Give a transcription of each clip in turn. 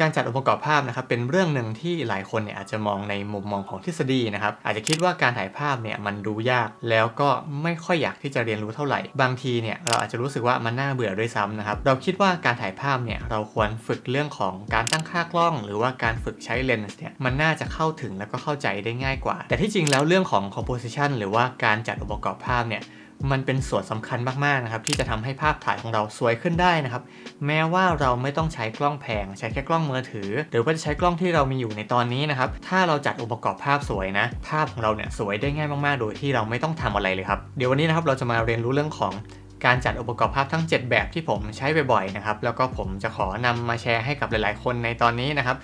การจัดองค์ประกอบภาพนะครับเป็นเรื่องหนึ่งที่หลายคนเนี่ยอาจจะมองในมุมมองของทฤษฎีนะครับอาจจะคิดว่าการถ่ายภาพเนี่ยมันดูยากแล้วก็ไม่ค่อยอยากที่จะเรียนรู้เท่าไหร่ บางทีเนี่ยเราอาจจะรู้สึกว่ามันน่าเบื่อด้วยซ้ำนะครับเราคิดว่าการถ่ายภาพเนี่ยเราควรฝึกเรื่องของการตั้งค่ากล้อง หรือว่าการฝึกใช้เลนส์เนี่ยมันน่าจะเข้าถึงแล้วก็เข้าใจได้ง่ายกว่า แต่ที่จริงแล้วเรื่องของ composition หรือว่าการจัดองค์ประกอบภาพเนี่ย มันเป็นส่วนสำคัญมากๆนะครับที่จะทำให้ภาพถ่ายของเราสวยขึ้นได้นะครับ แม้ว่าเราไม่ต้องใช้กล้องแพง ใช้แค่กล้องมือถือ หรือว่าจะใช้กล้องที่เรามีอยู่ในตอนนี้นะครับ ถ้าเราจัดองค์ประกอบภาพสวยนะ ภาพของเราเนี่ยสวยได้ง่ายมากๆ โดยที่เราไม่ต้องทำอะไรเลยครับ เดี๋ยววันนี้นะครับเราจะมาเรียนรู้เรื่องของการจัดองค์ประกอบภาพทั้ง 7 แบบที่ผมใช้บ่อยๆนะครับ แล้วก็ผมจะขอนำมาแชร์ให้กับหลายๆ คนในตอนนี้นะครับ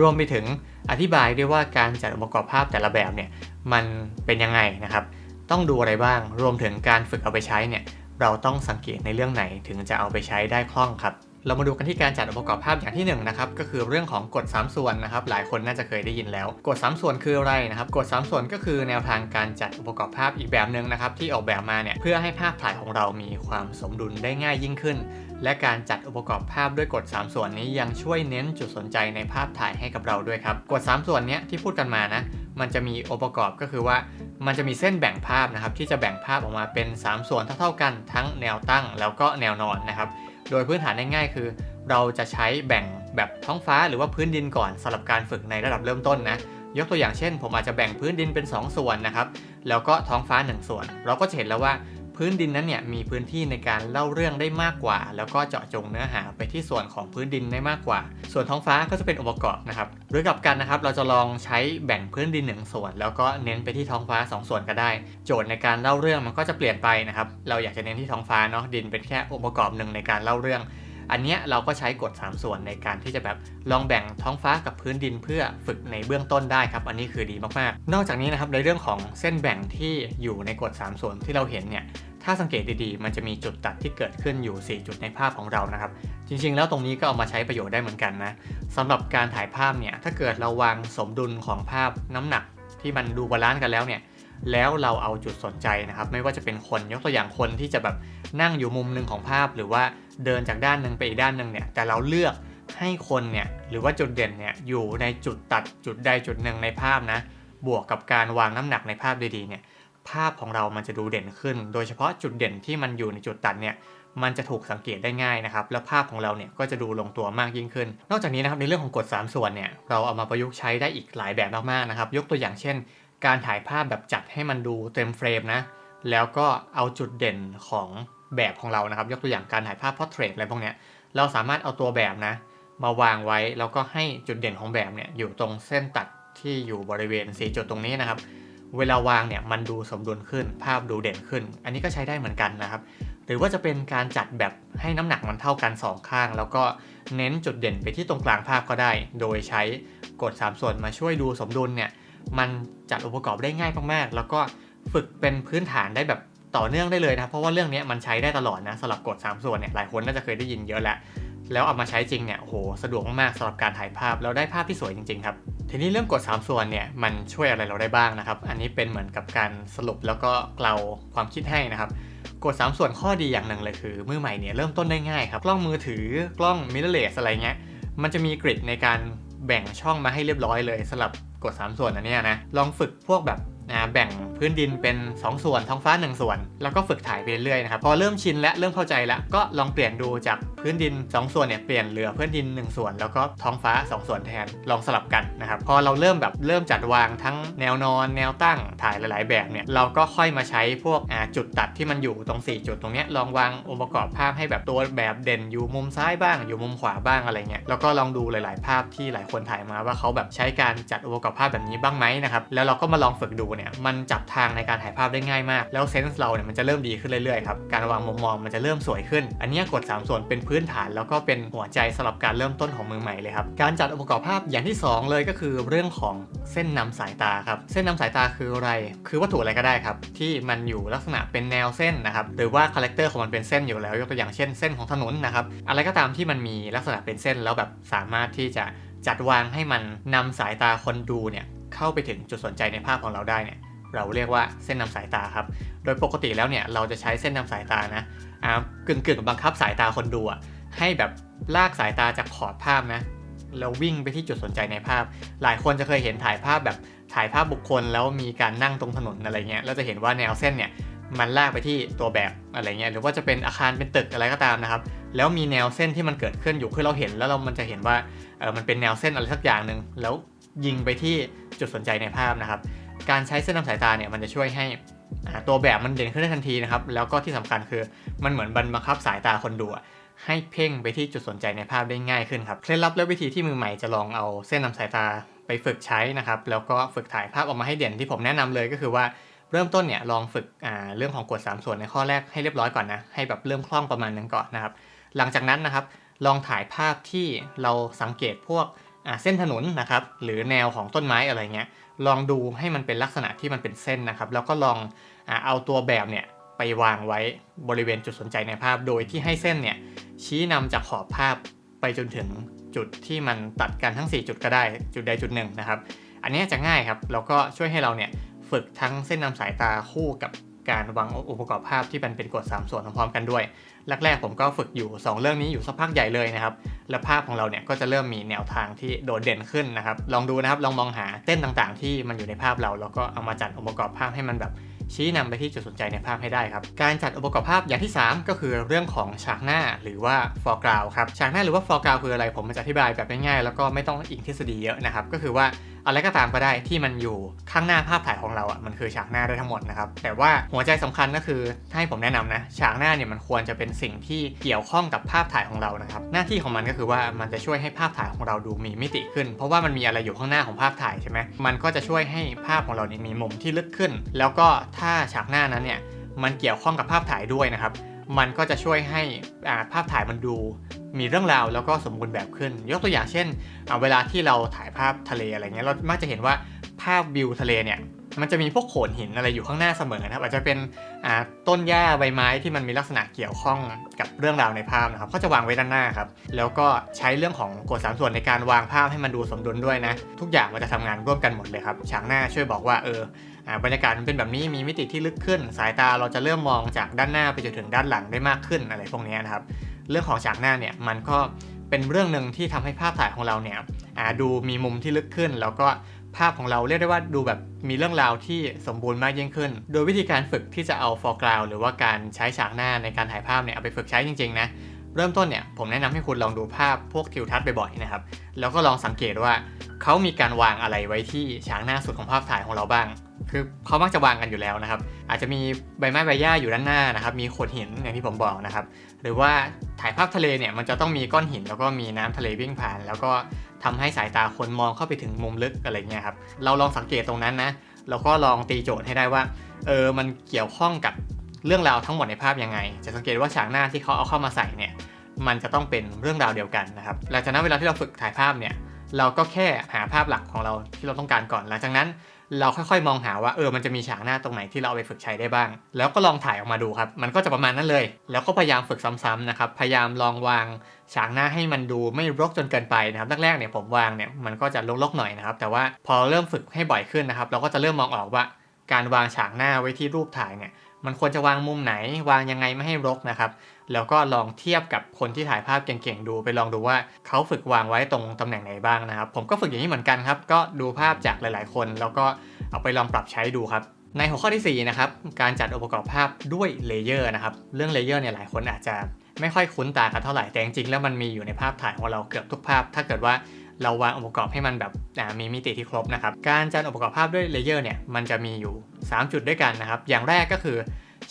รวมไปถึงอธิบายด้วยว่าการจัดองค์ประกอบภาพแต่ละแบบเนี่ยมันเป็นยังไงนะครับ ต้องดูอะไรบ้าง รวมถึงการฝึกเอาไปใช้เนี่ย เราต้องสังเกตในเรื่องไหนถึงจะเอาไปใช้ได้คล่องครับ เรามาดูกันที่การจัดองค์ประกอบภาพอย่างที่1นนะครับก็คือเรื่องของกฎ3ส่วนนะครับหลายคนน่าจะเคยได้ยินแล้วกฎ3ส่วนคืออะไรนะครับกฎ3ส่วนก็คือแนวทางการจัดองค์ประกอบภาพอีกแบบหนึ่งนะครับที่ออกแบบมาเนี่ยเพื่อให้ภาพถ่ายของเรามีความสมดุลได้ง่ายยิ่งขึ้น และการจัดองค์ประกอบภาพด้วยกฎ3ส่วนนี้ยังช่วยเน้นจุดสนใจในภาพถ่ายให้กับเราด้วยครับกฎ3ส่วนนี้ที่พูดกันมานะมันจะมีองค์ประกอบก็คือว่า มันจะมีเส้นแบ่งภาพนะครับที่จะแบ่งภาพออกมาเป็น 3 ส่วนเท่าๆกันทั้งแนวตั้งแล้วก็แนวนอนนะครับ โดยพื้นฐานง่ายๆคือ เราจะใช้แบ่งแบบท้องฟ้าหรือว่าพื้นดินก่อนสำหรับการฝึกในระดับเริ่มต้นนะยกตัวอย่างเช่น ผมอาจจะแบ่งพื้นดินเป็น 2 ส่วนนะครับแล้วก็ท้องฟ้า 1 ส่วน เราก็จะเห็นแล้วว่า พื้นดินนั้นเนี่ยมีพื้นที่ในการเล่าเรื่องได้มากกว่า แล้วก็เจาะจงเนื้อหาไปที่ส่วนของพื้นดินได้มากกว่า ส่วนท้องฟ้าก็จะเป็นองค์ประกอบนะครับหรือกับกันนะครับเราจะลองใช้แบ่งพื้นดินหนึ่งส่วน แล้วก็เน้นไปที่ท้องฟ้า 2 ส่วนก็ได้ โจทย์ในการเล่าเรื่องมันก็จะเปลี่ยนไปนะครับเราอยากจะเน้นที่ท้องฟ้าเนาะดินเป็นแค่องค์ประกอบหนึ่งในการเล่าเรื่อง อันเนี้ยเราก็ใช้กฎ 3 ส่วนในการที่จะแบบลองแบ่งท้องฟ้ากับพื้นดินเพื่อฝึกในเบื้องต้นได้ครับ อันนี้คือดีมากๆ นอกจากนี้นะครับในเรื่องของเส้นแบ่งที่อยู่ในกฎ 3 ส่วนที่เราเห็นเนี่ยถ้าสังเกตดีๆ มันจะมีจุดตัดที่เกิดขึ้นอยู่ 4 จุดในภาพของเรานะครับ จริงๆ แล้วตรงนี้ก็เอามาใช้ประโยชน์ได้เหมือนกันนะสำหรับการถ่ายภาพเนี่ย ถ้าเกิดเราวางสมดุลของภาพน้ำหนักที่มันดูบาลานซ์กันแล้วเนี่ย แล้วเราเอาจุดสนใจนะครับ ไม่ว่าจะเป็นคนยกตัวอย่างคนที่จะแบบนั่งอยู่มุมหนึ่งของภาพ หรือว่า เดินจากด้านหนึ่งไปอีกด้านหนึ่งเนี่ยแต่เราเลือกให้คนเนี่ยหรือว่าจุดเด่นเนี่ยอยู่ในจุดตัดจุดใดจุดหนึ่งในภาพนะบวกกับการวางน้ำหนักในภาพดีๆเนี่ยภาพของเรามันจะดูเด่นขึ้น โดยเฉพาะจุดเด่นที่มันอยู่ในจุดตัดเนี่ยมันจะถูกสังเกตได้ง่ายนะครับ แล้วภาพของเราเนี่ยก็จะดูลงตัวมากยิ่งขึ้น นอกจากนี้นะครับในเรื่องของกฎ 3 ส่วนเนี่ยเราเอามาประยุกต์ใช้ได้อีกหลายแบบมากๆนะครับ ยกตัวอย่างเช่น การถ่ายภาพแบบจัดให้มันดูเต็มเฟรมนะ แล้วก็เอาจุดเด่นของ แบบของเรานะครับ ยกตัวอย่างการถ่ายภาพพอร์เทรตอะไรพวกเนี้ยเราสามารถเอาตัวแบบนะ มาวางไว้แล้วก็ให้จุดเด่นของแบบเนี่ยอยู่ตรงเส้นตัดที่อยู่บริเวณสีจุดตรงนี้นะครับ เวลาวางเนี่ยมันดูสมดุลขึ้น ภาพดูเด่นขึ้น อันนี้ก็ใช้ได้เหมือนกันนะครับ หรือว่าจะเป็นการจัดแบบให้น้ำหนักมันเท่ากันสองข้าง แล้วก็เน้นจุดเด่นไปที่ตรงกลางภาพก็ได้ โดยใช้กฎ3ส่วนมาช่วยดูสมดุลเนี่ยมันจัดองค์ประกอบได้ง่ายมากๆ แล้วก็ฝึกเป็นพื้นฐานได้แบบ ต่อเนื่องได้เลยนะเพราะว่าเรื่องนี้มันใช้ได้ตลอดนะสำหรับกฎ3 ส่วนเนี่ยหลายคนน่าจะเคยได้ยินเยอะแล้วแล้วเอามาใช้จริงเนี่ยโหสะดวกมากๆสำหรับการถ่ายภาพแล้วได้ภาพที่สวยจริงๆครับทีนี้เรื่องกฎ3ส่วนเนี่ยมันช่วยอะไรเราได้บ้างนะครับ อันนี้เป็นเหมือนกับการสรุปแล้วก็เกลาความคิดให้นะครับกฎ3ส่วนข้อดีอย่างหนึ่งเลยคือมือใหม่เนี่ยเริ่มต้นได้ง่ายครับ กล้องมือถือกล้องมิเรเลสอะไรเงี้ยมันจะมีกริดในการแบ่งช่องมาให้เรียบร้อยเลยสำหรับกฎ3ส่วนอันนี้นะลองฝึกพวกแบบ นะแบ่งพื้นดินเป็น 2 ส่วนท้องฟ้า 1 ส่วน แล้วก็ฝึกถ่ายไปเรื่อยๆนะครับพอเริ่มชินและเริ่มเข้าใจแล้วก็ลองเปลี่ยนดูจากพื้นดิน 2 ส่วนเนี่ยเปลี่ยนเหลือพื้นดิน 1 ส่วน แล้วก็ท้องฟ้า 2 ส่วนแทนลองสลับกันนะครับพอเราเริ่มแบบเริ่มจัดวางทั้งแนวนอน แนวตั้งถ่ายหลาย ๆ แบบเนี่ยเราก็ค่อยมาใช้พวกจุดตัดที่มันอยู่ตรง 4 จุดตรงเนี้ยลองวางองค์ประกอบภาพให้แบบตัวแบบเด่นอยู่มุมซ้ายบ้าง อยู่มุมขวาบ้างอะไรเงี้ยแล้วก็ลองดูหลาย ๆ ภาพที่หลายคนถ่ายมาว่าเขาแบบใช้การจัดองค์ประกอบภาพแบบนี้บ้างไหมนะครับแล้วเราก็มาลองฝึกดูเนี่ยมันจับทางในการถ่ายภาพได้ง่ายมาก แล้วเซนส์เราเนี่ยมันจะเริ่มดีขึ้นเรื่อยๆครับการวางมุมมองมันจะเริ่มสวยขึ้น อันเนี้ยกฎ3ส่วนเป็นพื้นฐานแล้วก็เป็นหัวใจสำหรับการเริ่มต้นของมือใหม่เลยครับการจัดองค์ประกอบภาพอย่างที่ 2 เลยก็คือเรื่องของเส้นนำสายตาครับเส้นนำสายตาคืออะไร คือวัตถุอะไรก็ได้ครับที่มันอยู่ลักษณะเป็นแนวเส้นนะครับหรือว่าคาแรคเตอร์ของมันเป็นเส้นอยู่แล้วยกตัวอย่างเช่นเส้นของถนนนะครับอะไรก็ตามที่มันมีลักษณะเป็นเส้นแล้วแบบสามารถที่จะจัดวางให้มันนำสายตาคนดูเนี่ย เข้าไปถึงจุดสนใจในภาพของเราได้เนี่ยเราเรียกว่าเส้นนำสายตาครับ โดยปกติแล้วเนี่ยเราจะใช้เส้นนำสายตานะอ่ากึ่งกึ่งบังคับสายตาคนดูอะให้แบบลากสายตาจากขอบภาพนะแล้ววิ่งไปที่จุดสนใจในภาพ หลายคนจะเคยเห็นถ่ายภาพแบบถ่ายภาพบุคคล แล้วมีการนั่งตรงถนนอะไรเงี้ยเราจะเห็นว่าแนวเส้นเนี่ยมันลากไปที่ตัวแบบอะไรเงี้ยหรือว่าจะเป็นอาคารเป็นตึกอะไรก็ตามนะครับ แล้วมีแนวเส้นที่มันเกิดขึ้นอยู่คือเราเห็นแล้วเรามันจะเห็นว่าเออมันเป็นแนวเส้นอะไรสักอย่างหนึ่งแล้ว ยิงไปที่จุดสนใจในภาพนะครับ การใช้เส้นนำสายตาเนี่ยมันจะช่วยให้ตัวแบบมันเด่นขึ้นได้ทันทีนะครับ แล้วก็ที่สำคัญคือมันเหมือนบังคับสายตาคนดูให้เพ่งไปที่จุดสนใจในภาพได้ง่ายขึ้นครับเคล็ดลับและวิธีที่มือใหม่จะลองเอาเส้นนำสายตาไปฝึกใช้นะครับ แล้วก็ฝึกถ่ายภาพออกมาให้เด่นที่ผมแนะนำเลยก็คือว่าเริ่มต้นเนี่ยลองฝึกเรื่องของกฎ3ส่วนในข้อแรกให้เรียบร้อยก่อนนะให้แบบเริ่มคล่องประมาณนึงก่อนนะครับ หลังจากนั้นนะครับลองถ่ายภาพที่เราสังเกตพวก เส้นถนนนะครับหรือแนวของต้นไม้อะไรเงี้ยลองดูให้มันเป็นลักษณะที่มันเป็นเส้นนะครับ แล้วก็ลองอเอาตัวแบบเนี่ยไปวางไว้บริเวณจุดสนใจในภาพ โดยที่ให้เส้นเนี่ยชี้นำจากขอบภาพไปจนถึงจุดที่มันตัดกันทั้ง 4 จุดก็ได้จุดใดจุดหนึ่งนะครับ อันนี้จะง่ายครับแล้วก็ช่วยให้เราเนี่ยฝึกทั้งเส้นนำสายตาคู่กับการวางองค์ประกอบภาพที่มันเป็นกฎ3ส่วนพร้อมๆกันด้วยแรกๆผมก็ฝึกอยู่ 2 เรื่องนี้อยู่สักพักใหญ่เลยนะครับ และภาพของเราเนี่ยก็จะเริ่มมีแนวทางที่โดดเด่นขึ้นนะครับ ลองดูนะครับ ลองมองหาเส้นต่างๆ ที่มันอยู่ในภาพเรา แล้วก็เอามาจัดองค์ประกอบภาพให้มันแบบชี้นำไปที่จุดสนใจในภาพให้ได้ครับ การจัดองค์ประกอบภาพอย่างที่ 3 ก็คือเรื่องของฉากหน้าหรือว่า foreground ครับ ฉากหน้าหรือว่า foreground คืออะไร ผมจะอธิบายแบบง่ายๆ แล้วก็ไม่ต้องอิงทฤษฎีเยอะนะครับ ก็คือว่า อะไรก็ตามก็ได้ที่มันอยู่ข้างหน้าภาพถ่ายของเราอะมันคือฉากหน้าได้ทั้งหมดนะครับแต่ว่าหัวใจสำคัญก็คือให้ผมแนะนำนะฉากหน้าเนี่ยมันควรจะเป็นสิ่งที่เกี่ยวข้องกับภาพถ่ายของเรานะครับหน้าที่ของมันก็คือว่ามันจะช่วยให้ภาพถ่ายของเราดูมีมิติขึ้น เพราะว่ามันมีอะไรอยู่ข้างหน้าของภาพถ่ายใช่ไหมมันก็จะช่วยให้ภาพของเราเนี่ยมีมุมที่ลึกขึ้น แล้วก็ถ้าฉากหน้านั้นเนี่ยมันเกี่ยวข้องกับภาพถ่ายด้วยนะครับ มันก็จะช่วยให้ภาพถ่ายมันดูมีเรื่องราวแล้วก็สมบูรณ์แบบขึ้น ยกตัวอย่างเช่น เวลาที่เราถ่ายภาพทะเลอะไรเงี้ยเรามักจะเห็นว่าภาพวิวทะเลเนี่ย มันจะมีพวกโขดหินอะไรอยู่ข้างหน้าเสมอนะครับ อาจจะเป็นต้นหญ้าใบไม้ที่มันมีลักษณะเกี่ยวข้องกับเรื่องราวในภาพนะครับก็จะวางไว้ด้านหน้าครับแล้วก็ใช้เรื่องของกฎสามส่วนในการวางภาพให้มันดูสมดุลด้วยนะ ทุกอย่างมันจะทำงานร่วมกันหมดเลยครับฉากหน้าช่วยบอกว่าเออบรรยากาศมันเป็นแบบนี้มีมิติที่ลึกขึ้น สายตาเราจะเริ่มมองจากด้านหน้าไปจนถึงด้านหลังได้มากขึ้นอะไรพวกนี้นะครับเรื่องของฉากหน้าเนี่ยมันก็เป็นเรื่องหนึ่งที่ทำให้ภาพถ่ายของเราเนี่ยดูมีมุมที่ลึกขึ้น แล้วก็ ภาพของเราเรียกได้ว่าดูแบบมีเรื่องราวที่สมบูรณ์มากยิ่งขึ้น โดยวิธีการฝึกที่จะเอาฟอร์กราวหรือว่าการใช้ฉากหน้าในการถ่ายภาพเนี่ยเอาไปฝึกใช้จริงๆนะ เริ่มต้นเนี่ยผมแนะนำให้คุณลองดูภาพพวกทิวทัศน์บ่อยๆนะครับแล้วก็ลองสังเกตว่าเขามีการวางอะไรไว้ที่ฉากหน้าสุดของภาพถ่ายของเราบ้าง คือเขามักจะวางกันอยู่แล้วนะครับ อาจจะมีใบไม้ใบหญ้าอยู่ด้านหน้านะครับมีโขดหินอย่างที่ผมบอกนะครับ หรือว่าถ่ายภาพทะเลเนี่ยมันจะต้องมีก้อนหินแล้วก็มีน้ำทะเลวิ่งผ่าน แล้วก็ทำให้สายตาคนมองเข้าไปถึงมุมลึกอะไรเงี้ยครับเราลองสังเกตตรงนั้นนะแล้วก็ลองตีโจทย์ให้ได้ว่าเออมันเกี่ยวข้องกับ เรื่องราวทั้งหมดในภาพยังไง จะสังเกตว่าฉากหน้าที่เขาเอาเข้ามาใส่เนี่ยมันจะต้องเป็นเรื่องราวเดียวกันนะครับหลังจากนั้นเวลาที่เราฝึกถ่ายภาพเนี่ยเราก็แค่หาภาพหลักของเราที่เราต้องการก่อน หลังจากนั้น เราค่อยๆมองหาว่าเออมันจะมีฉากหน้าตรงไหนที่เราเอาไปฝึกใช้ได้บ้าง แล้วก็ลองถ่ายออกมาดูครับ มันก็จะประมาณนั้นเลย แล้วก็พยายามฝึกซ้ำๆนะครับ พยายามลองวางฉากหน้าให้มันดูไม่รกจนเกินไปนะครับแรกๆเนี่ยผมวางเนี่ยมันก็จะรกๆหน่อยนะครับ แต่ว่าพอเริ่มฝึกให้บ่อยขึ้นนะครับ เราก็จะเริ่มมองออกว่าการวางฉากหน้าไว้ที่รูปถ่ายเนี่ย มันควรจะวางมุมไหน วางยังไงไม่ให้รกนะครับ แล้วก็ลองเทียบกับคนที่ถ่ายภาพเก่งๆดู ไปลองดูว่าเขาฝึกวางไว้ตรงตำแหน่งไหนบ้างนะครับ ผมก็ฝึกอย่างนี้เหมือนกันครับ ก็ดูภาพจากหลายๆ คน แล้วก็เอาไปลองปรับใช้ดูครับในหัวข้อที่4นะครับการจัดองค์ประกอบภาพด้วยเลเยอร์นะครับเรื่องเลเยอร์เนี่ยหลายคนอาจจะไม่ค่อยคุ้นตากันเท่าไหร่แต่จริงๆแล้วมันมีอยู่ในภาพถ่ายของเราเกือบทุกภาพ ถ้าเกิดว่า เราวางองค์ประกอบให้มันแบบมีมิติที่ครบนะครับ การจัดองค์ประกอบภาพด้วยเลเยอร์เนี่ยมันจะมีอยู่ 3 จุดด้วยกันนะครับ อย่างแรกก็คือ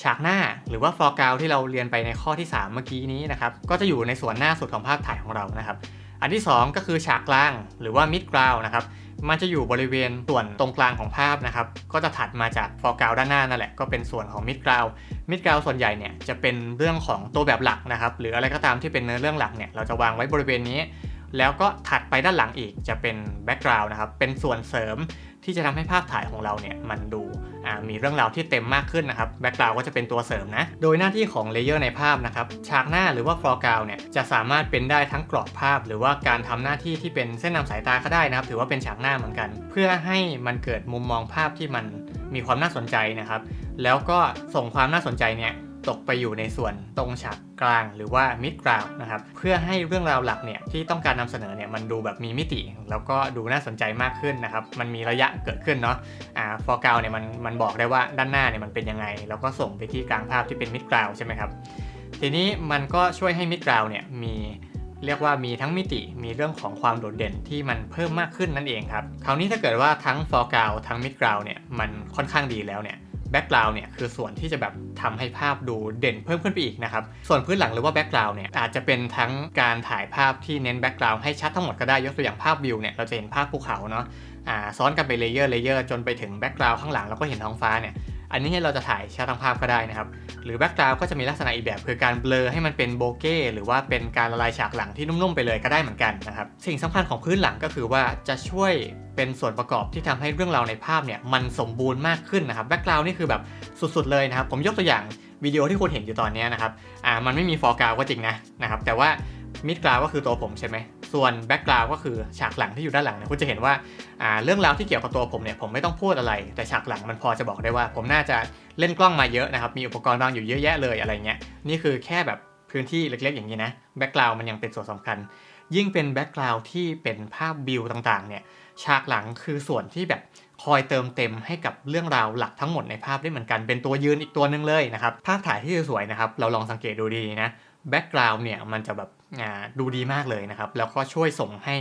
ฉากหน้าหรือว่า foreground ที่เราเรียนไปในข้อที่ 3 เมื่อกี้นี้นะครับก็จะอยู่ในส่วนหน้าสุดของภาพถ่ายของเรานะครับ อันที่ 2 ก็คือฉากกลางหรือว่า mid ground นะครับมันจะอยู่บริเวณส่วนตรงกลางของภาพนะครับ ก็จะถัดมาจาก foreground ด้านหน้านั่นแหละ ก็เป็นส่วนของ mid ground mid ground ส่วนใหญ่เนี่ยจะเป็นเรื่องของตัวแบบหลักนะครับ หรืออะไรก็ตามที่เป็นเนื้อเรื่องหลักเนี่ย เราจะวางไว้บริเวณนี้ แล้วก็ถัดไปด้านหลังอีกจะเป็น background นะครับ เป็นส่วนเสริมที่จะทำให้ภาพถ่ายของเราเนี่ยมันดูมีเรื่องราวที่เต็มมากขึ้นนะครับ background ก็จะเป็นตัวเสริมนะ โดยหน้าที่ของเลเยอร์ในภาพนะครับ ฉากหน้าหรือว่า foreground เนี่ยจะสามารถเป็นได้ทั้งกรอบภาพ หรือว่าการทำหน้าที่ที่เป็นเส้นนำสายตาก็ได้นะครับ ถือว่าเป็นฉากหน้าเหมือนกัน เพื่อให้มันเกิดมุมมองภาพที่มันมีความน่าสนใจนะครับ แล้วก็ส่งความน่าสนใจเนี่ย ตกไปอยู่ในส่วนตรงฉากกลางหรือว่ามิดกราวนะครับเพื่อให้เรื่องราวหลักเนี่ยที่ต้องการนำเสนอเนี่ยมันดูแบบมีมิติ แล้วก็ดูน่าสนใจมากขึ้นนะครับมันมีระยะเกิดขึ้นเนาะอ่าฟอร์กราวเนี่ยมันมันบอกได้ว่าด้านหน้าเนี่ยมันเป็นยังไง แล้วก็ส่งไปที่กลางภาพที่เป็นมิดกราวใช่ไหมครับทีนี้มันก็ช่วยให้มิดกราวเนี่ยมีเรียกว่ามีทั้งมิติมีเรื่องของความโดดเด่นที่มันเพิ่มมากขึ้นนั่นเองครับคราวนี้ถ้าเกิดว่าทั้ง foreground ทั้ง midground เนี่ยมันค่อนข้างดีแล้วเนี่ย แบ็กกราวน์เนี่ยคือส่วนที่จะแบบทำให้ภาพดูเด่นเพิ่มขึ้นไปอีกนะครับ ส่วนพื้นหลังหรือว่าแบ็กกราวน์เนี่ยอาจจะเป็นทั้งการถ่ายภาพที่เน้นแบ็กกราวน์ให้ชัดทั้งหมดก็ได้ยกตัวอย่างภาพวิวเนี่ยเราจะเห็นภาพภูเขาเนาะอ่าซ้อนกันไปเลเยอร์เลเยอร์จนไปถึงแบ็กกราวน์ข้างหลังเราก็เห็นท้องฟ้าเนี่ย อันนี้เราจะถ่ายชัดทั้งภาพก็ได้นะครับ หรือแบ็กกราวก็จะมีลักษณะอีกแบบคือการเบลอให้มันเป็นโบเก้หรือว่าเป็นการละลายฉากหลังที่นุ่มๆไปเลยก็ได้เหมือนกันนะครับ สิ่งสำคัญของพื้นหลังก็คือว่าจะช่วยเป็นส่วนประกอบที่ทำให้เรื่องราวในภาพเนี่ยมันสมบูรณ์มากขึ้นนะครับแบ็กกราวนี่คือแบบสุดๆเลยนะครับ ผมยกตัวอย่างวิดีโอที่คุณเห็นอยู่ตอนนี้นะครับ อ่า มันไม่มีฟอร์กราวก็จริงนะนะครับ แต่ว่ามิดกราวก็คือตัวผมใช่ไหม ส่วนแบ็กกราวก็คือฉากหลังที่อยู่ด้านหลังเนี่ยคุณจะเห็นว่าเรื่องราวที่เกี่ยวกับตัวผมเนี่ยผมไม่ต้องพูดอะไร แต่ฉากหลังมันพอจะบอกได้ว่า ผมน่าจะเล่นกล้องมาเยอะนะครับมีอุปกรณ์วางอยู่เยอะแยะเลยอะไรเงี้ยนี่คือแค่แบบพื้นที่เล็กๆ อย่างนี้นะแบ็กกราวมันยังเป็นส่วนสำคัญ ยิ่งเป็นแบ็กกราวที่เป็นภาพบิวต่างๆเนี่ยฉากหลังคือส่วนที่แบบคอยเติมเต็มให้กับเรื่องราวหลักทั้งหมดในภาพได้เหมือนกันเป็นตัวยืนอีกตัวหนึงเลยนะครับภาพถ่ายที่สวยๆนะครับเราลองสังเกตดูดีนะแบ็กกราวเนี่ยมันจะแบบ ดูดีมากเลยนะครับ แล้วก็ช่วยส่งให้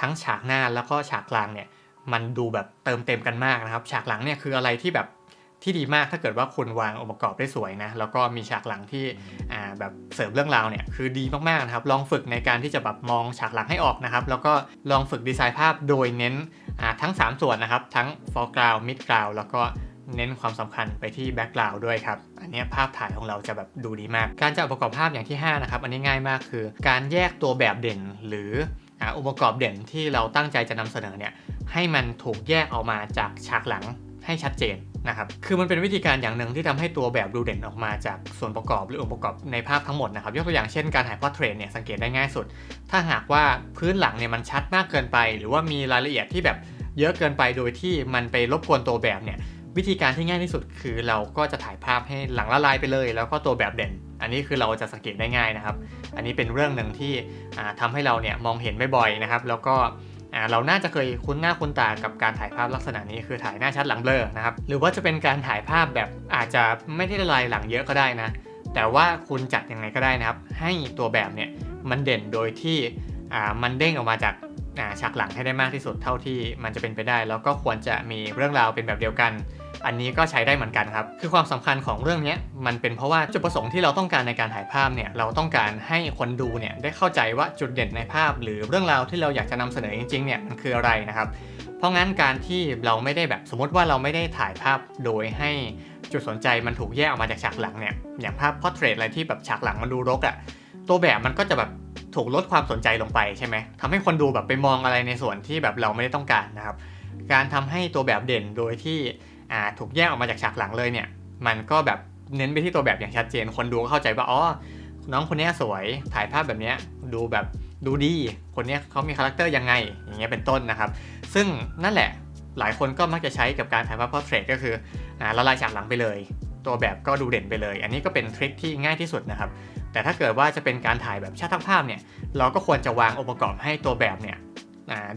ทั้งฉากหน้าแล้วก็ฉากกลางเนี่ยมันดูแบบเติมเต็มกันมากนะครับ ฉากหลังเนี่ยคืออะไรที่แบบที่ดีมากถ้าเกิดว่าคุณวางองค์ประกอบได้สวยนะแล้วก็มีฉากหลังที่อ่าแบบเสริมเรื่องราวเนี่ยคือดีมากๆนะครับ ลองฝึกในการที่จะแบบมองฉากหลังให้ออกนะครับ แล้วก็ลองฝึกดีไซน์ภาพโดยเน้นอ่าทั้ง 3 ส่วนนะครับ ทั้ง foreground midground แล้วก็ เน้นความสำคัญไปที่ background ด้วยครับ อันนี้ภาพถ่ายของเราจะแบบดูดีมาก การจัดประกอบภาพอย่างที่ 5 นะครับ อันนี้ง่ายมากคือ การแยกตัวแบบเด่นหรืออ่าองค์ประกอบเด่นที่เราตั้งใจจะนำเสนอเนี่ยให้มันถูกแยกออกมาจากฉากหลังให้ชัดเจนนะครับ คือมันเป็นวิธีการอย่างหนึ่งที่ทำให้ตัวแบบดูเด่นออกมาจากส่วนประกอบหรือองค์ประกอบในภาพทั้งหมดนะครับ ยกตัวอย่างเช่นการถ่ายพอร์เทรตเนี่ยสังเกตได้ง่ายสุด ถ้าหากว่าพื้นหลังเนี่ยมันชัดมากเกินไป หรือว่ามีรายละเอียดที่แบบเยอะเกินไปโดยที่มันไปรบกวนตัวแบบเนี่ย วิธีการที่ง่ายที่สุดคือเราก็จะถ่ายภาพให้หลังละลายไปเลย แล้วก็ตัวแบบเด่น อันนี้คือเราจะสังเกตได้ง่ายนะครับ อันนี้เป็นเรื่องหนึ่งที่อ่าทำให้เราเนี่ยมองเห็นบ่อยๆนะครับ แล้วก็เราน่าจะเคยคุ้นหน้าคุ้นตากับการถ่ายภาพลักษณะนี้คือถ่ายหน้าชัดหลังเบลอนะครับ หรือว่าจะเป็นการถ่ายภาพแบบอาจจะไม่ได้ละลายหลังเยอะก็ได้นะ แต่ว่าคุณจัดยังไงก็ได้นะครับ ให้ตัวแบบเนี่ยมันเด่นโดยที่มันเด้งออกมาจากฉากหลังให้ได้มากที่สุดเท่าที่มันจะเป็นไปได้ แล้วก็ควรจะมีเรื่องราวเป็นแบบเดียวกัน อันนี้ก็ใช้ได้เหมือนกันครับ คือความสำคัญของเรื่องนี้มันเป็นเพราะว่าจุดประสงค์ที่เราต้องการในการถ่ายภาพเนี่ยเราต้องการให้คนดูเนี่ยได้เข้าใจว่าจุดเด่นในภาพ หรือเรื่องราวที่เราอยากจะนำเสนอจริงๆเนี่ยมันคืออะไรนะครับ เพราะงั้นการที่เราไม่ได้แบบสมมติว่าเราไม่ได้ถ่ายภาพโดยให้จุดสนใจมันถูกแยกออกมาจากฉากหลังเนี่ยอย่างภาพพอร์เทรตอะไรที่แบบฉากหลังมันดูรกอะ่ะตัวแบบมันก็จะแบบถูกลดความสนใจลงไปใช่ไหมทำให้คนดูแบบไปมองอะไรในส่วนที่แบบเราไม่ได้ต้องการนะครับ การทำให้ตัวแบบเด่นโดยที่ ถูกแยกออกมาจากฉากหลังเลยเนี่ย มันก็แบบเน้นไปที่ตัวแบบอย่างชัดเจน คนดูก็เข้าใจว่าอ๋อน้องคนนี้สวยถ่ายภาพแบบนี้ดูแบบดูดี คนนี้เขามีคาแรคเตอร์ยังไง อย่างเงี้ยเป็นต้นนะครับ ซึ่งนั่นแหละหลายคนก็มักจะใช้กับการถ่ายภาพพอร์เทรตก็คืออ่าละลายฉากหลังไปเลย ตัวแบบก็ดูเด่นไปเลย อันนี้ก็เป็นทริคที่ง่ายที่สุดนะครับ แต่ถ้าเกิดว่าจะเป็นการถ่ายแบบชาติทั้งภาพเนี่ย เราก็ควรจะวางองค์ประกอบให้ตัวแบบเนี่ย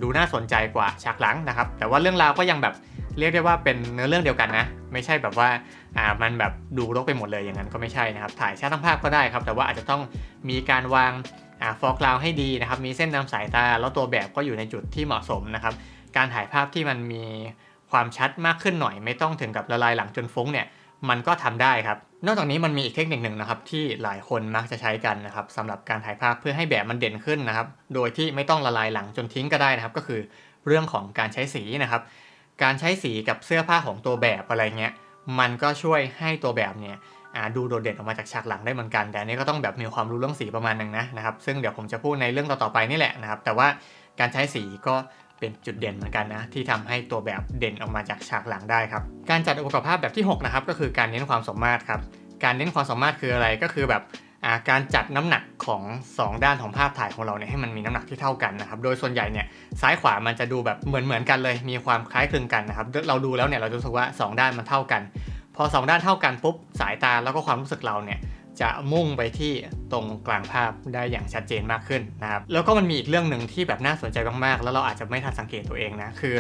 ดูน่าสนใจกว่าฉากหลังนะครับ แต่ว่าเรื่องราวก็ยังแบบ เรียกได้ว่าเป็นเนื้อเรื่องเดียวกันนะ ไม่ใช่แบบว่าอ่ามันแบบดูรกไปหมดเลยอย่างนั้นก็ไม่ใช่นะครับถ่ายชาติทั้งภาพก็ได้ครับแต่ว่าอาจจะต้องมีการวางอ่าฟอกราวให้ดีนะครับมีเส้นนำสายตาแล้วตัวแบบก็อยู่ในจุดที่เหมาะสมนะครับการถ่ายภาพที่มันมีความชัดมากขึ้นหน่อย ไม่ต้องถึงกับละลายหลังจนฟุ้งเนี่ยมันก็ทำได้ครับ นอกจากนี้มันมีอีกเทคนิคหนึ่งนะครับที่หลายคนมักจะใช้กันนะครับสำหรับการถ่ายภาพเพื่อให้แบบมันเด่นขึ้นนะครับ โดยที่ไม่ต้องละลายหลังจนทิ้งก็ได้นะครับ ก็คือเรื่องของการใช้สีนะครับ การใช้สีกับเสื้อผ้าของตัวแบบอะไรเงี้ยมันก็ช่วยให้ตัวแบบเนี่ยดูโดดเด่นออกมาจากฉากหลังได้เหมือนกัน แต่อันนี้ก็ต้องแบบมีความรู้เรื่องสีประมาณหนึงนะนะครับซึ่งเดี๋ยวผมจะพูดในเรื่องต่อๆไปนี่แหละนะครับ แต่ว่าการใช้สีก็เป็นจุดเด่นเหมือนกันนะที่ทำให้ตัวแบบเด่นออกมาจากฉากหลังได้ครับ การจัดองค์ประกอบภาพแบบที่6นะครับก็คือการเน้นความสมมาตรครับการเน้นความสามาตรคืออะไรก็คือแบบการจัดน้ำหนัก ของ 2 ด้านของภาพถ่ายของเราเนี่ยให้มันมีน้ำหนักที่เท่ากันนะครับ โดยส่วนใหญ่เนี่ยซ้ายขวามันจะดูแบบเหมือนเหมือนกันเลย มีความคล้ายคลึงกันนะครับ เราดูแล้วเนี่ยเราจะรู้สึกว่า 2 ด้านมันเท่ากัน พอสองด้านเท่ากันปุ๊บสายตาแล้วก็ความรู้สึกเราเนี่ยจะมุ่งไปที่ตรงกลางภาพได้อย่างชัดเจนมากขึ้นนะครับ แล้วก็มันมีอีกเรื่องหนึ่งที่แบบน่าสนใจมากๆ แล้วเราอาจจะไม่ทันสังเกตตัวเองนะ คือ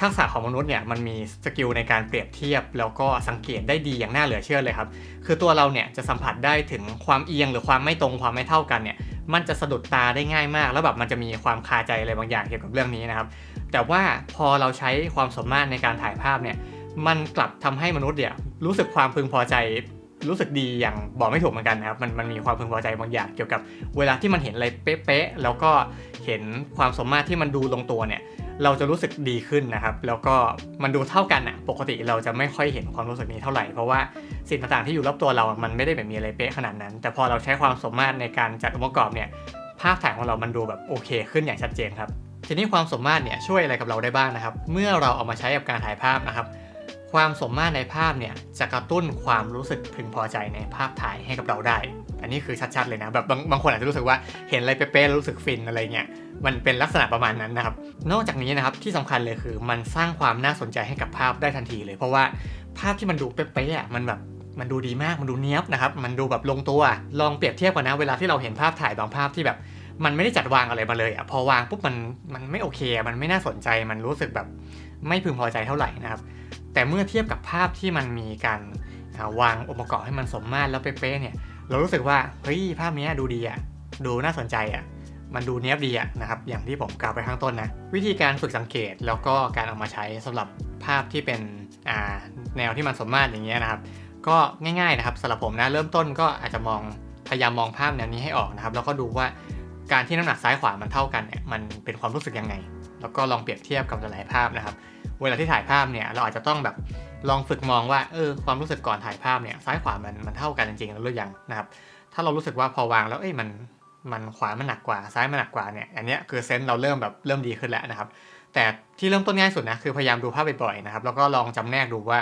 ทักษะของมนุษย์เนี่ยมันมีสกิลในการเปรียบเทียบ แล้วก็สังเกตได้ดีอย่างน่าเหลือเชื่อเลยครับ คือตัวเราเนี่ยจะสัมผัสได้ถึงความเอียงหรือความไม่ตรงความไม่เท่ากันเนี่ยมันจะสะดุดตาได้ง่ายมาก แล้วแบบมันจะมีความคาใจอะไรบางอย่างเกี่ยวกับเรื่องนี้นะครับ แต่ว่าพอเราใช้ความสามารถในการถ่ายภาพเนี่ยมันกลับทำให้มนุษย์เนี่ยรู้สึกความพึงพอใจรู้สึกดีอย่างบอกไม่ถูกเหมือนกันนะครับมันมันมีความพึงพอใจบางอย่างเกี่ยวกับ เวลาที่มันเห็นอะไรเป๊ะๆแล้วก็เห็นความสามาตรที่มันดูลงตัวเนี่ย เราจะรู้สึกดีขึ้นนะครับ แล้วก็มันดูเท่ากันอะปกติเราจะไม่ค่อยเห็นความรู้สึกนี้เท่าไหร่ เพราะว่าสิ่งต่างๆที่อยู่รอบตัวเรา มันไม่ได้แบบมีอะไรเป๊ะขนาดนั้น แต่พอเราใช้ความสามาตรในการจัดองค์ประกอบเนี่ย ภาพถ่ายของเรามันดูแบบโอเค ขึ้นอย่างชัดเจนครับ ทีนี้ความสามาตรเนี่ยช่วยอะไรกับเราได้บ้างนะครับ เมื่อเราเอามาใช้กับการถ่ายภาพนะครับ ความสมมาตรในภาพเนี่ยจะกระตุ้นความรู้สึกพึงพอใจในภาพถ่ายให้กับเราได้ อันนี้คือชัดๆเลยนะแบบบางบางคนอาจจะรู้สึกว่าเห็นอะไรเป๊ะๆแล้วรู้สึกฟินอะไรเงี้ยมันเป็นลักษณะประมาณนั้นนะครับ นอกจากนี้นะครับที่สำคัญเลยคือ มันสร้างความน่าสนใจให้กับภาพได้ทันทีเลย เพราะว่าภาพที่มันดูเป๊ะๆอะมันแบบมันดูดีมากมันดูเนี้ยบนะครับ มันดูแบบลงตัว ลองเปรียบเทียบกันนะเวลาที่เราเห็นภาพถ่ายบางภาพที่แบบ มันไม่ได้จัดวางอะไรมาเลยอะพอวางปุ๊บมันมันไม่โอเค มันไม่น่าสนใจมันรู้สึกแบบไม่พึงพอใจเท่าไหร่นะครับ แต่เมื่อเทียบกับภาพที่มันมีการวางองค์ประกอบให้มันสมมาตรแล้วเป๊ะๆเนี่ย เรารู้สึกว่าเฮ้ยภาพนี้ดูดีอะดูน่าสนใจอะมันดูเนี้ยบดีอะนะครับอย่างที่ผมกล่าวไปข้างต้นนะวิธีการฝึกสังเกตแล้วก็การเอามาใช้สำหรับภาพที่เป็นอ่าแนวที่มันสมมาตรอย่างเงี้ยนะครับ ก็ง่ายๆนะครับสำหรับผมนะเริ่มต้นก็อาจจะมองพยายามมองภาพแนวนี้ให้ออกนะครับแล้วก็ดูว่าการที่น้ำหนักซ้ายขวามันเท่ากันเนี่ยมันเป็นความรู้สึกยังไง แล้วก็ลองเปรียบเทียบกับหลายๆภาพนะครับ เวลาที่ถ่ายภาพเนี่ยเราอาจจะต้องแบบ ลองฝึกมองว่าเออความรู้สึกก่อนถ่ายภาพเนี่ยซ้ายขวามันมันเท่ากันจริงๆแล้วหรือยังนะครับถ้าเรารู้สึกว่าพอวางแล้วเอ้ยมันมันขวามันหนักกว่าซ้ายมันหนักกว่าเนี่ยอันนี้คือเซนส์เราเริ่มแบบเริ่มดีขึ้นแล้วนะครับ แต่ที่เริ่มต้นง่ายสุดนะคือพยายามดูภาพบ่อยๆนะครับแล้วก็ลองจำแนกดูว่า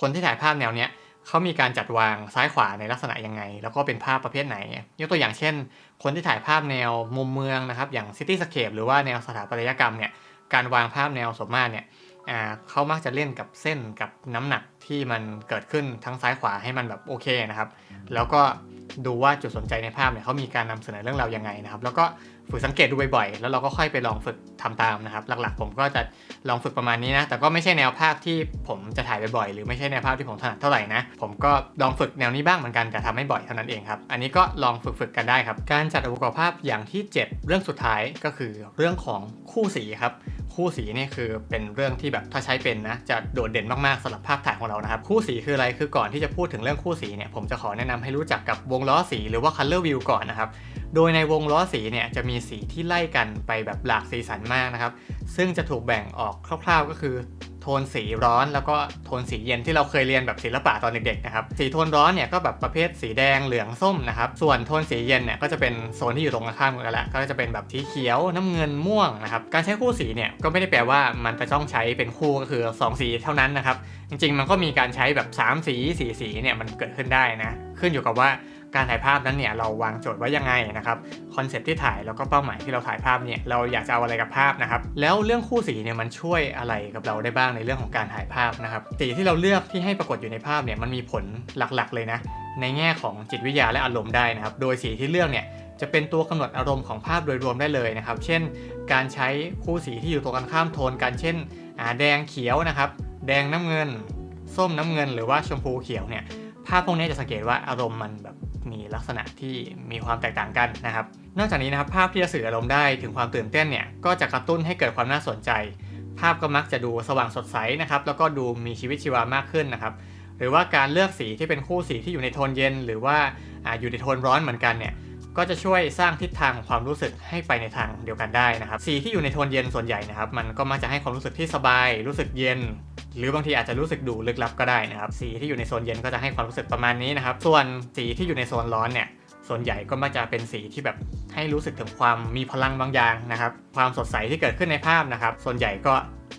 คนที่ถ่ายภาพแนวเนี้ยเขามีการจัดวางซ้ายขวาในลักษณะยังไง แล้วก็เป็นภาพประเภทไหน ยกตัวอย่างเช่น คนที่ถ่ายภาพแนวมุมเมืองนะครับอย่างซิตี้สเคปหรือว่าแนวสถาปัตยกรรมเนี่ยการวางภาพแนวสมมาตรเนี่ย อ่าเขามักจะเล่นกับเส้นกับน้ำหนักที่มันเกิดขึ้นทั้งซ้ายขวาให้มันแบบโอเคนะครับ แล้วก็ดูว่าจุดสนใจในภาพเนี่ยเขามีการนำเสนอเรื่องราวยังไงนะครับ แล้วก็ฝึกสังเกตดูบ่อยๆ แล้วเราก็ค่อยไปลองฝึกทำตามนะครับ หลักๆ ผมก็จะลองฝึกประมาณนี้นะ แต่ก็ไม่ใช่แนวภาพที่ผมจะถ่ายบ่อยๆ หรือไม่ใช่แนวภาพที่ผมถนัดเท่าไหร่นะ ผมก็ลองฝึกแนวนี้บ้างเหมือนกัน แต่ทำไม่บ่อยเท่านั้นเองครับ อันนี้ก็ลองฝึกๆกันได้ครับ การจัดองค์ประกอบภาพอย่างที่ 7 เรื่องสุดท้ายก็คือเรื่องของคู่สีครับ คู่สีเนี่ยคือเป็นเรื่องที่แบบถ้าใช้เป็นนะจะโดดเด่นมากๆสำหรับภาพถ่ายของเรานะครับคู่สีคืออะไรคือก่อนที่จะพูดถึงเรื่องคู่สีเนี่ยผมจะขอแนะนำให้รู้จักกับวงล้อสีหรือว่า color wheel ก่อนนะครับโดยในวงล้อสีเนี่ยจะมีสีที่ไล่กันไปแบบหลากสีสันมากนะครับซึ่งจะถูกแบ่งออกคร่าวๆก็คือโทนสีร้อนแล้วก็โทนสีเย็นที่เราเคยเรียนแบบศิลปะตอนเด็กๆนะครับสีโทนร้อนเนี่ยก็แบบประเภทสีแดงเหลืองส้มนะครับส่วนโทนสีเย็นเนี่ยก็จะเป็นโซนที่อยู่ตรงข้ามกันแล้วก็จะเป็นแบบสีเขียวน้ำเงินม่วงนะครับการใช้คู่สีเนี่ยก็ไม่ได้แปลว่ามันจะต้องใช้เป็นคู่ก็คือ 2 สีเท่านั้นนะครับจริงๆ มันก็มีการใช้แบบ 3 สี 4 สีเนี่ยมันเกิดขึ้นได้นะขึ้นอยู่กับว่า การถ่ายภาพนั้นเนี่ยเราวางโจทย์ไว้ยังไงนะครับคอนเซปต์ที่ถ่ายแล้วก็เป้าหมายที่เราถ่ายภาพเนี่ยเราอยากจะเอาอะไรกับภาพนะครับแล้วเรื่องคู่สีเนี่ยมันช่วยอะไรกับเราได้บ้างในเรื่องของการถ่ายภาพนะครับสีที่เราเลือกที่ให้ปรากฏอยู่ในภาพเนี่ยมันมีผลหลักๆ เลยนะในแง่ของจิตวิทยาและอารมณ์ได้นะครับ โดยสีที่เลือกเนี่ยจะเป็นตัวกำหนดอารมณ์ของภาพโดยรวมได้เลยนะครับ เช่น การใช้คู่สีที่อยู่ตรงกันข้ามโทนกัน เช่นแดงเขียวนะครับ แดงน้ำเงิน ส้มน้ำเงิน หรือว่าชมพูเขียวเนี่ย ภาพพวกนี้จะสังเกตว่าอารมณ์มันแบบมีลักษณะที่มีความแตกต่างกันนะครับ นอกจากนี้นะครับภาพที่จะสื่ออารมณ์ได้ถึงความตื่นเต้นเนี่ยก็จะกระตุ้นให้เกิดความน่าสนใจ ภาพก็มักจะดูสว่างสดใสนะครับแล้วก็ดูมีชีวิตชีวามากขึ้นนะครับหรือว่าการเลือกสีที่เป็นคู่สีที่อยู่ในโทนเย็น หรือว่าออยู่ในโทนร้อนเหมือนกันเนี่ยก็จะช่วยสร้างทิศทางของความรู้สึกให้ไปในทางเดียวกันได้นะครับ สีที่อยู่ในโทนเย็นส่วนใหญ่นะครับ มันก็มักจะให้ความรู้สึกที่สบาย รู้สึกเย็น หรือบางทีอาจจะรู้สึกดูลึกลับก็ได้นะครับ สีที่อยู่ในโซนเย็นก็จะให้ความรู้สึกประมาณนี้นะครับ ส่วนสีที่อยู่ในโซนร้อนเนี่ยส่วนใหญ่ก็มักจะเป็นสีที่แบบให้รู้สึกถึงความมีพลังบางอย่างนะครับ ความสดใสที่เกิดขึ้นในภาพนะครับ ส่วนใหญ่ก็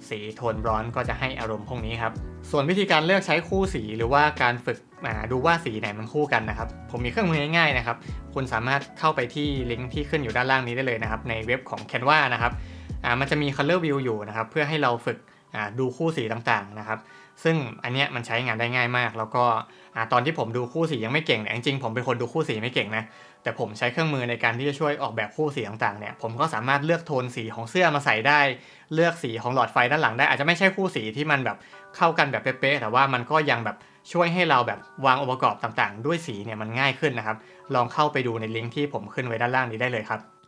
สีโทนร้อนก็จะให้อารมณ์พวกนี้ครับ ส่วนวิธีการเลือกใช้คู่สีหรือว่าการฝึกอ่าดูว่าสีไหนมันคู่กันนะครับ ผมมีเครื่องมือง่ายๆนะครับ คุณสามารถเข้าไปที่ลิงก์ที่ขึ้นอยู่ด้านล่างนี้ได้เลยนะครับ ในเว็บของ Canva นะครับมันจะมี Color View อยู่นะครับ เพื่อให้เราฝึก ดูคู่สีต่างๆนะครับ ซึ่งอันเนี้ยมันใช้งานได้ง่ายมาก แล้วก็อตอนที่ผมดูคู่สียังไม่เก่งเนี่ยจริงๆผมเป็นคนดูคู่สีไม่เก่งนะแต่ผมใช้เครื่องมือในการที่จะช่วยออกแบบคู่สีต่างๆเนี่ยผมก็สามารถเลือกโทนสีของเสื้อมาใส่ได้ เลือกสีของหลอดไฟด้านหลังได้อาจจะไม่ใช่คู่สีที่มันแบบเข้ากันแบบเป๊ะๆแต่ว่ามันก็ยังแบบช่วยให้เราแบบวางองค์ประกอบต่างๆ ด้วยสีเนี่ยมันง่ายขึ้นนะครับ ลองเข้าไปดูในลิงก์ที่ผมขึ้นไว้ด้านล่างนี้ได้เลยครับ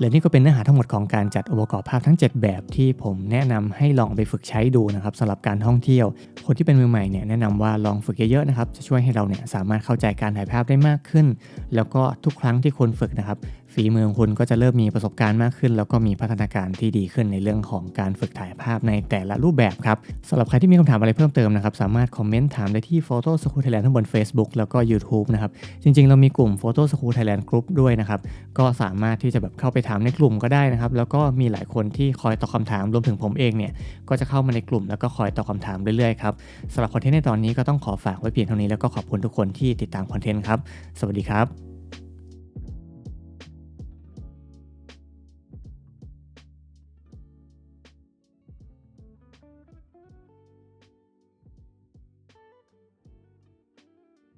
และนี่ก็เป็นเนื้อหาทั้งหมดของการจัดองค์ประกอบภาพทั้ง 7 แบบที่ผมแนะนำให้ลองไปฝึกใช้ดูนะครับสำหรับการท่องเที่ยว คนที่เป็นมือใหม่เนี่ยแนะนำว่าลองฝึกเยอะๆนะครับจะช่วยให้เราเนี่ยสามารถเข้าใจการถ่ายภาพได้มากขึ้น แล้วก็ทุกครั้งที่คนฝึกนะครับ ฝีมือของคุณก็จะเริ่มมีประสบการณ์มากขึ้น แล้วก็มีพัฒนาการที่ดีขึ้นในเรื่องของการฝึกถ่ายภาพในแต่ละรูปแบบครับสำหรับใครที่มีคำถามอะไรเพิ่มเติมนะครับ สามารถคอมเมนต์ถามได้ที่ Photo School Thailand ทั้งบน Facebook แล้วก็ YouTube นะครับ จริงๆ เรามีกลุ่ม Photo School Thailand Group ด้วยนะครับ ก็สามารถที่จะแบบเข้าไปถามในกลุ่มก็ได้นะครับ แล้วก็มีหลายคนที่คอยตอบคำถามรวมถึงผมเองเนี่ยก็จะเข้ามาในกลุ่มแล้วก็คอยตอบคำถามเรื่อยๆครับสำหรับคอนเทนต์ในตอนนี้ก็ต้องขอฝากไว้เพียงเท่านี้แล้วก็ขอบคุณทุกคนที่ติดตามคอนเทนต์ครับสวัสดีครับ